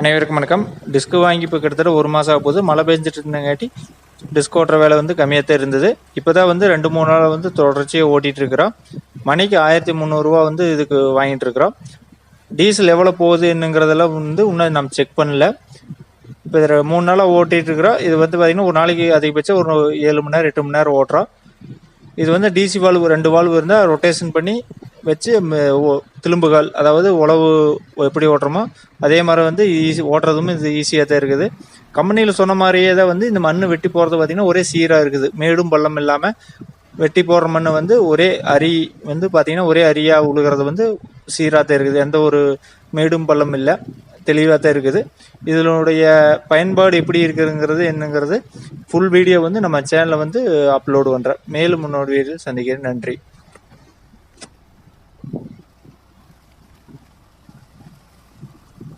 அனைவருக்கும் வணக்கம். டிஸ்க் வாங்கி இப்போ கிட்டத்தட்ட ஒரு மாதம் ஆக மழை பெஞ்சிட்டு இருந்தங்காட்டி டிஸ்க் ஓட்டுற வேலை வந்து கம்மியாக தான் இருந்தது. இப்போ தான் வந்து ரெண்டு மூணு நாள் வந்து தொடர்ச்சியாக ஓட்டிகிட்டு இருக்கிறோம். மணிக்கு ஆயிரத்தி முந்நூறுரூவா வந்து இதுக்கு வாங்கிட்டு இருக்கிறோம். டீசல் எவ்வளோ போகுதுன்னுங்கிறதெல்லாம் வந்து இன்னும் நம்ம செக் பண்ணல. இப்போ இதில் மூணு நாளாக ஓட்டிகிட்டு இருக்கிறோம். இது வந்து பார்த்திங்கன்னா ஒரு நாளைக்கு அதிகபட்சம் ஒரு ஏழு மணி நேரம் எட்டு மணி நேரம் ஓட்டுறோம். இது வந்து டிசி வால்வு ரெண்டு வால்வு இருந்தால் ரொட்டேஷன் பண்ணி வச்சு திரும்புகள் ஓ- அதாவது உழவு எப்படி ஓட்டுறோமோ அதே மாதிரி வந்து ஈஸி ஓட்டுறதும் இது ஈஸியாக தான் இருக்குது. கம்பெனியில் சொன்ன மாதிரியே தான் வந்து இந்த மண் வெட்டி போகிறது பார்த்திங்கன்னா ஒரே சீராக இருக்குது. மேடும் பள்ளம் இல்லாமல் வெட்டி போடுற மண் வந்து ஒரே அரி வந்து பார்த்திங்கன்னா ஒரே அரியாக உழுகிறது வந்து சீராக தான் இருக்குது. எந்த ஒரு மேடும் பள்ளம் இல்லை. தெளிவாக தான் இருக்குது. இதனுடைய பயன்பாடு எப்படி இருக்குதுங்கிறது என்னங்கிறது ஃபுல் வீடியோ வந்து நம்ம சேனலில் வந்து அப்லோடு பண்ணுறேன் மேலும் முன்னோட வீடியோ சந்திக்கிறேன். நன்றி.